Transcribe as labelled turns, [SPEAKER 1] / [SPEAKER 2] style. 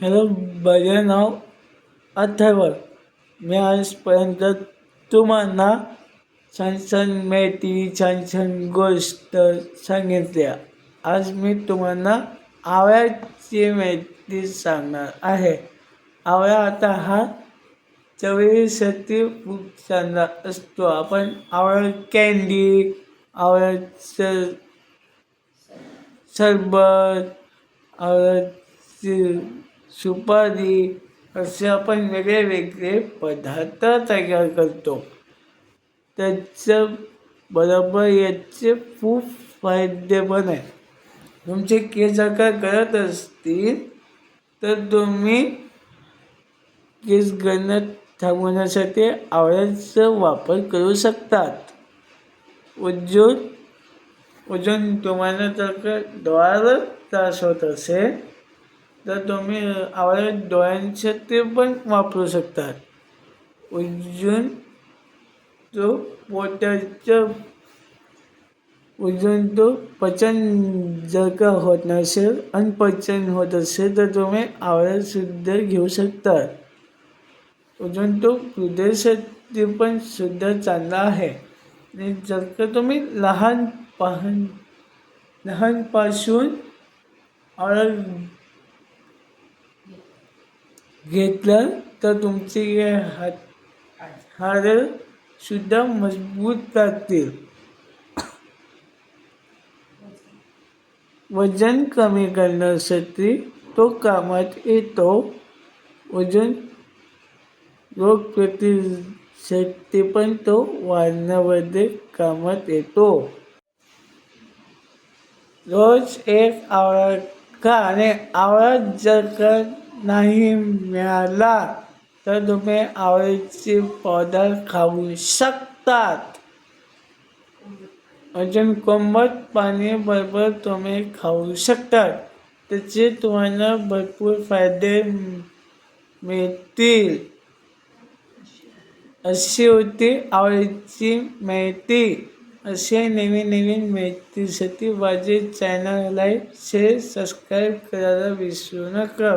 [SPEAKER 1] Hello माझे नाव. अथर्व. मी आजपर्यंत तुम्हाला छान छान माहिती छान छान गोष्ट सांगितल्या. आज मी तुम्हाला आवळ्याची माहिती सांगणार आहे. आवळा आता हा चवीसाठी खूप चांगला असतो. आपण आवळा कँडी आवळ्याचं सरबत आवळ्याची सुपारी असे आपण वेगळे वेगळे पदार्थ तयार करतो. त्याचं बरोबर याचे खूप फायदे पण आहे तुमचे केस आकार का असतील तर तुम्ही केस गणत थांबवण्यासाठी आवळ्याचा वापर करू शकतात. अजून उजून तुम्हाला तर का डोळ्याला त्रास होत असेल तर तुम्ही आवळ्या डोळ्यांचे ते पण वापरू शकतात उजून तो पोटाच्या उजून तो पचन जर का होत नसेल अनपचन होत असेल तर तुम्ही आवळ्यासुद्धा घेऊ शकतात अजून तो हृदयशक्ती पण सुद्धा चांगला आहे. आणि जर का तुम्ही लहान पाहन लहानपासून आवळा घेतलं तर तुमचे हात हाडं सुद्धा मजबूत राहतील वजन कमी करण्यासाठी तो कामात येतो. वजन रोगप्रतिशक्ती पण तो वाढण्यामध्ये कामात येतो. रोज एक आवळा का आणि आवळा जर का नाही मिळाला तर तुम्ही आवडीचे पावडर खाऊ शकतात. अजून कोंबट पाणी बरोबर तुम्ही खाऊ शकतात. त्याचे तुम्हाला भरपूर फायदे मिळतील. अशी होती आवडीची माहिती. असे नवीन नवीन माहितीसाठी माझे चॅनल लाईक शेअर सबस्क्राईब करायला विसरू नका.